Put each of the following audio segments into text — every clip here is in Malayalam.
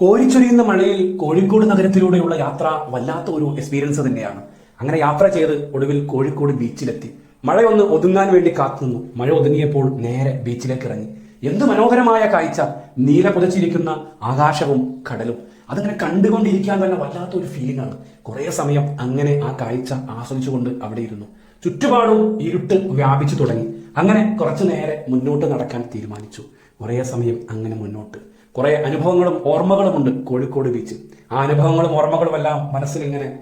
കോരിച്ചൊരിയുന്ന മഴയിൽ കോഴിക്കോട് നഗരത്തിലൂടെയുള്ള യാത്ര വല്ലാത്ത ഒരു എക്സ്പീരിയൻസ് തന്നെയാണ്. അങ്ങനെ യാത്ര ചെയ്ത് ഒടുവിൽ കോഴിക്കോട് ബീച്ചിലെത്തി. മഴയൊന്ന് ഒതുങ്ങാൻ വേണ്ടി കാത്തുന്നു മഴ ഒതുങ്ങിയപ്പോൾ നേരെ ബീച്ചിലേക്ക് ഇറങ്ങി എന്ത് മനോഹരമായ കാഴ്ച. നീല പുതച്ചിരിക്കുന്ന ആകാശവും കടലും. അതങ്ങനെ കണ്ടുകൊണ്ടിരിക്കാൻ തന്നെ വല്ലാത്ത ഒരു ഫീലിംഗ് ആണ്. കുറേ സമയം അങ്ങനെ ആ കാഴ്ച ആസ്വദിച്ചുകൊണ്ട് അവിടെ ഇരുന്നു. ചുറ്റുപാടും ഇരുട്ട് വ്യാപിച്ചു തുടങ്ങി. അങ്ങനെ കുറച്ചു നേരെ മുന്നോട്ട് നടക്കാൻ തീരുമാനിച്ചു. കുറേ സമയം അങ്ങനെ മുന്നോട്ട്. കുറെ അനുഭവങ്ങളും ഓർമ്മകളുമുണ്ട് കോഴിക്കോട് ബീച്ച്. ആ അനുഭവങ്ങളും ഓർമ്മകളും എല്ലാം മനസ്സിൽ ഇങ്ങനെ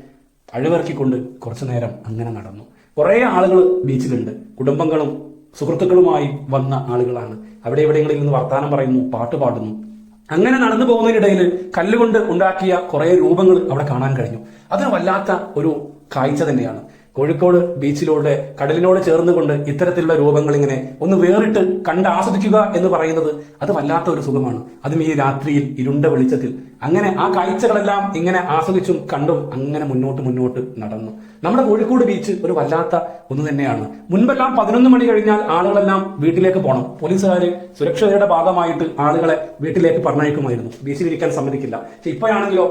അഴിവിറക്കിക്കൊണ്ട് കുറച്ചു നേരം അങ്ങനെ നടന്നു. കുറേ ആളുകൾ ബീച്ചിലുണ്ട്. കുടുംബങ്ങളും സുഹൃത്തുക്കളുമായി വന്ന ആളുകളാണ്. അവിടെ എവിടെയെങ്കിലും നിന്ന് വർത്തമാനം പറയുന്നു പാട്ട് പാടുന്നു. അങ്ങനെ നടന്നു പോകുന്നതിനിടയിൽ കല്ലുകൊണ്ട് ഉണ്ടാക്കിയ കുറെ രൂപങ്ങൾ അവിടെ കാണാൻ കഴിഞ്ഞു. അത് വല്ലാത്ത ഒരു കാഴ്ച തന്നെയാണ്. കോഴിക്കോട് ബീച്ചിലൂടെ കടലിനോട് ചേർന്നുകൊണ്ട് ഇത്തരത്തിലുള്ള രൂപങ്ങൾ ഇങ്ങനെ ഒന്ന് വേറിട്ട് കണ്ട് ആസ്വദിക്കുക എന്ന് പറയുന്നത് അത് വല്ലാത്ത ഒരു സുഖമാണ്. അതും ഈ രാത്രിയിൽ ഇരുണ്ട വെളിച്ചത്തിൽ. അങ്ങനെ ആ കാഴ്ചകളെല്ലാം ഇങ്ങനെ ആസ്വദിച്ചും കണ്ടും അങ്ങനെ മുന്നോട്ട് മുന്നോട്ട് നടന്നു. നമ്മുടെ കോഴിക്കോട് ബീച്ച് ഒരു വല്ലാത്ത ഒന്ന് തന്നെയാണ്. മുൻപെല്ലാം പതിനൊന്ന് മണി കഴിഞ്ഞാൽ ആളുകളെല്ലാം വീട്ടിലേക്ക് പോകണം പോലീസുകാര് സുരക്ഷയുടെ ഭാഗമായിട്ട് ആളുകളെ വീട്ടിലേക്ക് പറഞ്ഞയക്കുമായിരുന്നു. ബീച്ചിൽ ഇരിക്കാൻ സമ്മതിക്കില്ല. പക്ഷെ ഇപ്പോഴാണെങ്കിലോ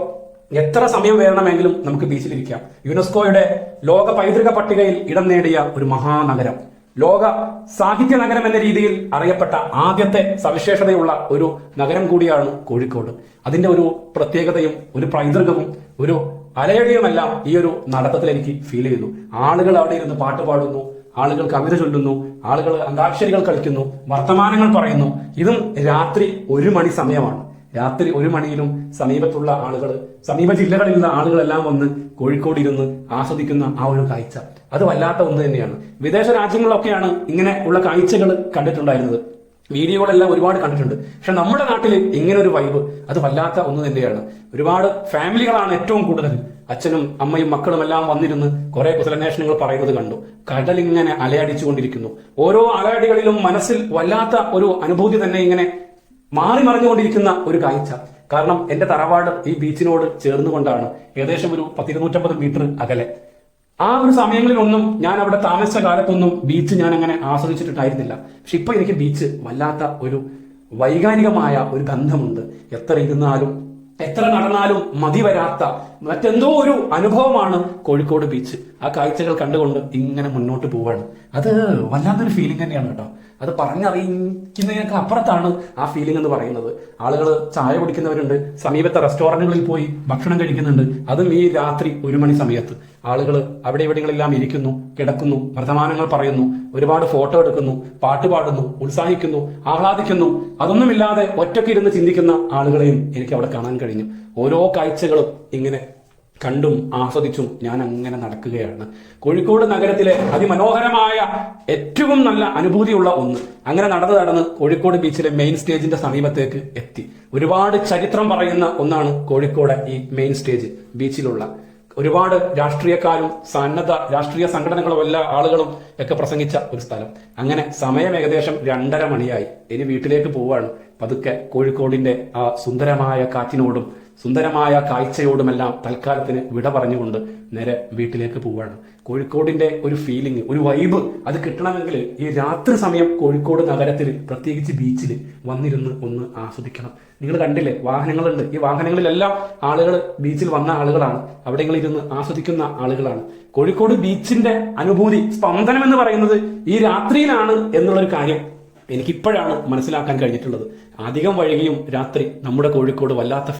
എത്ര സമയം വേണമെങ്കിലും നമുക്ക് ബീച്ചിലിരിക്കാം യുനെസ്കോയുടെ ലോക പൈതൃക പട്ടികയിൽ ഇടം നേടിയ ഒരു മഹാനഗരം. ലോക സാഹിത്യ നഗരം എന്ന രീതിയിൽ അറിയപ്പെട്ട ആദ്യത്തെ സവിശേഷതയുള്ള ഒരു നഗരം കൂടിയാണ് കോഴിക്കോട്. അതിന്റെ ഒരു പ്രത്യേകതയും ഒരു പൈതൃകവും ഒരു അലയടിയുമെല്ലാം ഈ ഒരു നടത്തത്തിൽ എനിക്ക് ഫീൽ ചെയ്തു ആളുകൾ അവിടെ ഇരുന്ന് പാട്ട് പാടുന്നു ആളുകൾ കവിത ചൊല്ലുന്നു ആളുകൾ അന്താക്ഷരികൾ കളിക്കുന്നു വർത്തമാനങ്ങൾ പറയുന്നു. ഇതും രാത്രി ഒരു മണി സമയമാണ്. രാത്രി ഒരു മണിയിലും സമീപത്തുള്ള ആളുകൾ സമീപ ജില്ലകളിലുള്ള ആളുകളെല്ലാം വന്ന് കോഴിക്കോട് ഇരുന്ന് ആസ്വദിക്കുന്ന ആ ഒരു കാഴ്ച. അത് വല്ലാത്ത ഒന്ന് തന്നെയാണ്. വിദേശ രാജ്യങ്ങളിലൊക്കെയാണ് ഇങ്ങനെ ഉള്ള കാഴ്ചകൾ കണ്ടിട്ടുണ്ടായിരുന്നത്. വീഡിയോകളെല്ലാം ഒരുപാട് കണ്ടിട്ടുണ്ട്. പക്ഷെ നമ്മുടെ നാട്ടിൽ ഇങ്ങനെ ഒരു വൈബ് അത് വല്ലാത്ത ഒന്ന് തന്നെയാണ്. ഒരുപാട് ഫാമിലികളാണ് ഏറ്റവും കൂടുതൽ. അച്ഛനും അമ്മയും മക്കളും എല്ലാം വന്നിരുന്ന് കുറെ കുശലന്വേഷണങ്ങൾ പറയുന്നത് കണ്ടു. കടലിങ്ങനെ അലയടിച്ചുകൊണ്ടിരിക്കുന്നു. ഓരോ അലയടികളിലും മനസ്സിൽ വല്ലാത്ത ഒരു അനുഭൂതി തന്നെ ഇങ്ങനെ മാറി മറിഞ്ഞുകൊണ്ടിരിക്കുന്ന ഒരു കാഴ്ച. കാരണം എന്റെ തറവാട് ഈ ബീച്ചിനോട് ചേർന്നുകൊണ്ടാണ് ഏകദേശം ഒരു പത്തിരുന്നൂറ്റമ്പത് മീറ്റർ അകലെ. ആ ഒരു സമയങ്ങളിലൊന്നും ഞാൻ അവിടെ താമസിച്ച കാലത്തൊന്നും ബീച്ച് ഞാൻ അങ്ങനെ ആസ്വദിച്ചിട്ടുണ്ടായിരുന്നില്ല. പക്ഷെ ഇപ്പൊ എനിക്ക് ബീച്ച് വല്ലാത്ത ഒരു വൈകാരികമായ ഒരു ബന്ധമുണ്ട് എത്ര ഇരുന്നാലും എത്ര നടന്നാലും മതി വരാത്ത മറ്റെന്തോ ഒരു അനുഭവമാണ് കോഴിക്കോട് ബീച്ച് ആ കാഴ്ചകൾ കണ്ടുകൊണ്ട് ഇങ്ങനെ മുന്നോട്ട് പോവാണ്. അത് വല്ലാത്തൊരു ഫീലിംഗ് തന്നെയാണ് കേട്ടോ. അത് പറഞ്ഞറിയിക്കുന്നതിനൊക്കെ അപ്പുറത്താണ് ആ ഫീലിംഗ് എന്ന് പറയുന്നത്. ആളുകൾ ചായ കുടിക്കുന്നവരുണ്ട് സമീപത്തെ റെസ്റ്റോറന്റുകളിൽ പോയി ഭക്ഷണം കഴിക്കുന്നുണ്ട്. അതും ഈ രാത്രി ഒരു മണി സമയത്ത്. ആളുകൾ അവിടെ ഇവിടെങ്ങളെല്ലാം ഇരിക്കുന്നു കിടക്കുന്നു വർത്തമാനങ്ങൾ പറയുന്നു ഒരുപാട് ഫോട്ടോ എടുക്കുന്നു പാട്ട് പാടുന്നു ഉത്സാഹിക്കുന്നു ആഹ്ലാദിക്കുന്നു. അതൊന്നുമില്ലാതെ ഒറ്റക്കിരുന്ന് ചിന്തിക്കുന്ന ആളുകളെയും എനിക്ക് അവിടെ കാണാൻ കഴിഞ്ഞു. ഓരോ കാഴ്ചകളും ഇങ്ങനെ കണ്ടും ആസ്വദിച്ചും ഞാൻ അങ്ങനെ നടക്കുകയാണ്. കോഴിക്കോട് നഗരത്തിലെ അതിമനോഹരമായ ഏറ്റവും നല്ല അനുഭൂതിയുള്ള ഒന്ന്. അങ്ങനെ നടന്ന് നടന്ന് കോഴിക്കോട് ബീച്ചിലെ മെയിൻ സ്റ്റേജിന്റെ സമീപത്തേക്ക് എത്തി. ഒരുപാട് ചരിത്രം പറയുന്ന ഒന്നാണ് കോഴിക്കോട് ഈ മെയിൻ സ്റ്റേജ് ബീച്ചിലുള്ള ഒരുപാട് രാഷ്ട്രീയക്കാരും സന്നദ്ധ രാഷ്ട്രീയ സംഘടനകളും എല്ലാ ആളുകളും ഒക്കെ പ്രസംഗിച്ച ഒരു സ്ഥലം. അങ്ങനെ സമയം ഏകദേശം രണ്ടര മണിയായി. ഇനി വീട്ടിലേക്ക് പോവാണ്. പതുക്കെ കോഴിക്കോടിന്റെ ആ സുന്ദരമായ കാറ്റിനോടും സുന്ദരമായ കാഴ്ചയോടുമെല്ലാം തൽക്കാലത്തിന് വിട പറഞ്ഞുകൊണ്ട് നേരെ വീട്ടിലേക്ക് പോവുകയാണ്. കോഴിക്കോടിന്റെ ഒരു ഫീലിംഗ് ഒരു വൈബ് അത് കിട്ടണമെങ്കിൽ ഈ രാത്രി സമയം കോഴിക്കോട് നഗരത്തിൽ പ്രത്യേകിച്ച് ബീച്ചിൽ വന്നിരുന്ന് ഒന്ന് ആസ്വദിക്കണം. നിങ്ങൾ കണ്ടില്ലേ വാഹനങ്ങളുണ്ട്. ഈ വാഹനങ്ങളിലെല്ലാം ആളുകൾ ബീച്ചിൽ വന്ന ആളുകളാണ്. അവിടെങ്ങളിൽ ഇരുന്ന് ആസ്വദിക്കുന്ന ആളുകളാണ്. കോഴിക്കോട് ബീച്ചിന്റെ അനുഭൂതി സ്പന്ദനം എന്ന് പറയുന്നത് ഈ രാത്രിയിലാണ് എന്നുള്ളൊരു കാര്യം എനിക്കിപ്പോഴാണ് മനസ്സിലാക്കാൻ കഴിഞ്ഞിട്ടുള്ളത്. അധികം വൈകിയും രാത്രി നമ്മുടെ കോഴിക്കോട് വല്ലാത്ത